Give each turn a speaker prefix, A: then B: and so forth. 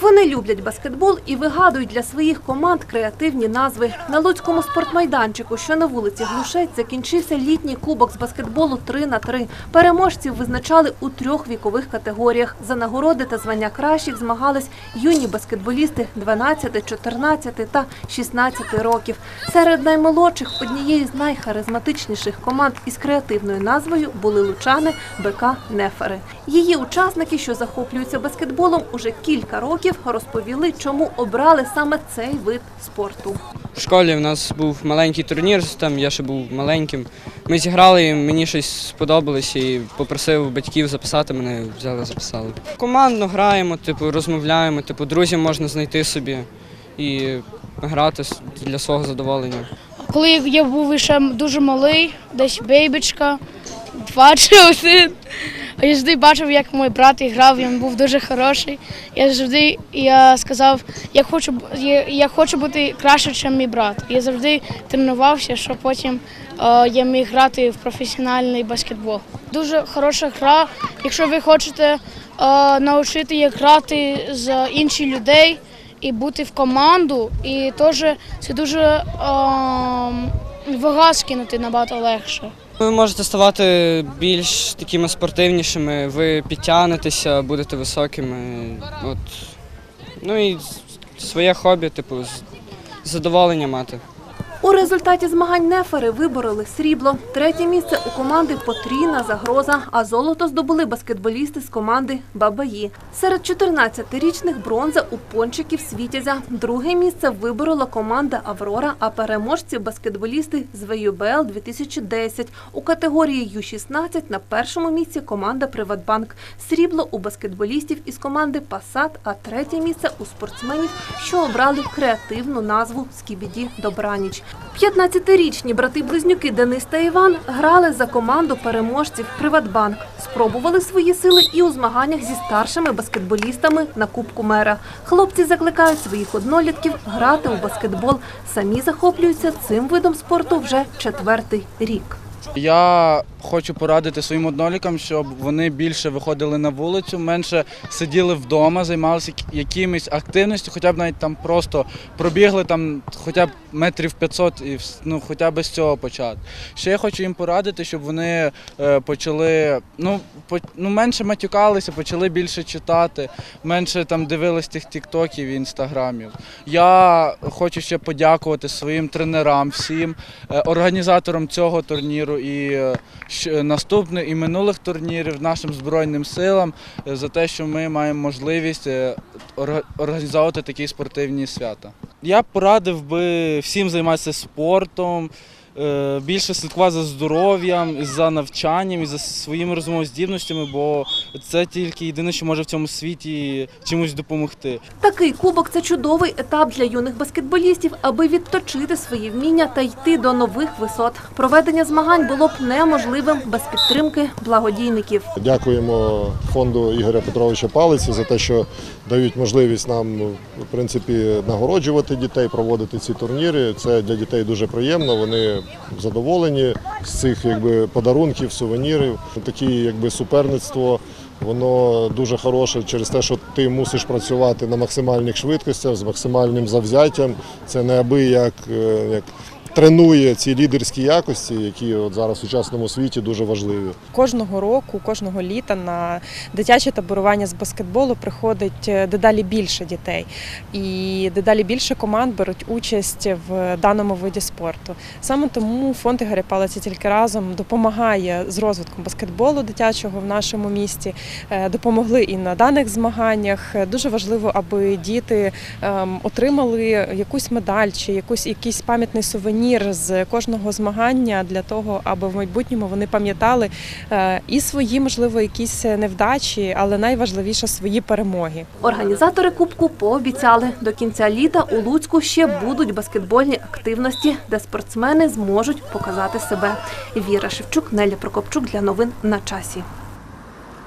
A: Вони люблять баскетбол і вигадують для своїх команд креативні назви. На Луцькому спортмайданчику, що на вулиці Глушець, закінчився літній кубок з баскетболу 3 на 3 Переможців визначали у трьох вікових категоріях. За нагороди та звання кращих змагались юні баскетболісти 12, 14 та 16 років. Серед наймолодших однією з найхаризматичніших команд із креативною назвою були лучани БК Нефери. Її учасники, що захоплюються баскетболом уже кілька років, розповіли, чому обрали саме цей вид спорту.
B: В школі в нас був маленький турнір, там я ще був маленьким. Ми зіграли, мені щось сподобалось і попросив батьків записати мене, взяли, записали. Командно граємо, типу, розмовляємо, типу, друзів можна знайти собі і грати для свого задоволення.
C: Коли я був ще дуже малий, десь бейбічка, два чи один. Я завжди бачив, як мій брат грав, він був дуже хороший. Я завжди я сказав, я хочу, я, я хочу бути краще, ніж мій брат. Я завжди тренувався, щоб потім е, я міг грати в професіональний баскетбол. Дуже хороша гра. Якщо ви хочете е, навчити як грати з інших людей і бути в команду, і теж це дуже е, вага скинути набагато легше.
B: Ви можете ставати більш такими спортивнішими, ви підтягнетеся, будете високими. От. Ну і своє хобі, типу, задоволення мати.
A: У результаті змагань Нефери вибороли срібло. Третє місце у команди потрійна загроза, а золото здобули баскетболісти з команди Бабаї. Серед 14-річних бронза у пончиків Світязя. Друге місце виборола команда Аврора, а переможці баскетболісти з ВЮБЛ 2010. У категорії Ю-16 на першому місці команда Приватбанк. Срібло у баскетболістів із команди Пасат, а третє місце у спортсменів, що обрали креативну назву Скібіді Добраніч. 15-річні брати-близнюки Денис та Іван грали за команду переможців Приватбанк. Спробували свої сили і у змаганнях зі старшими баскетболістами на Кубку мера. Хлопці закликають своїх однолітків грати у баскетбол. Самі захоплюються цим видом спорту вже четвертий рік.
D: Я хочу порадити своїм однолікам, щоб вони більше виходили на вулицю, менше сиділи вдома, займалися як- якимись активністю, хоча б навіть там просто пробігли там хоча б метрів 500 і ну, хоча б з цього почати. Ще я хочу їм порадити, щоб вони е, почали ну, по, ну, менше матюкалися, почали більше читати, менше там дивились тих тіктоків і інстаграмів. Я хочу ще подякувати своїм тренерам, всім е, організаторам цього турніру і е, наступних і минулих турнірів нашим збройним силам е, за те, що ми маємо можливість е, організовувати такі спортивні свята. Я б порадив би всім займатися спортом. Е, Більше слідкувати за здоров'ям, за навчанням і за своїми розумоздібностями, бо це тільки єдине, що може в цьому світі чимось допомогти.
A: Такий кубок це чудовий етап для юних баскетболістів, аби відточити свої вміння та йти до нових висот. Проведення змагань було б неможливим без підтримки благодійників.
E: Дякуємо фонду Ігоря Петровича Палиці за те, що дають можливість нам ну, в принципі нагороджувати дітей, проводити ці турніри. Це для дітей дуже приємно. Вони задоволені з цих якби подарунків, сувенірів. Таке якби суперництво. Воно дуже хороше через те, що ти мусиш працювати на максимальних швидкостях з максимальним завзяттям. Це неабияк як, як тренує ці лідерські якості, які от зараз в сучасному світі дуже важливі.
F: Кожного року, кожного літа на дитяче таборування з баскетболу приходить е, дедалі більше дітей, і дедалі більше команд беруть участь в даному виді спорту. Саме тому фонд Ігоря Палиця тільки разом допомагає з розвитком баскетболу дитячого в нашому місті. Е, Допомогли і на даних змаганнях. Е, Дуже важливо, аби діти ем, отримали якусь медаль чи якусь якийсь пам'ятний сувенір з кожного змагання для того, аби в майбутньому вони пам'ятали е, і свої, можливо, якісь невдачі, але найважливіше свої перемоги.
A: Організатори кубку пообіцяли, до кінця літа у Луцьку ще будуть баскетбольні активності, де спортсмени зможуть показати себе. Віра Шевчук, Неля Прокопчук для новин на часі.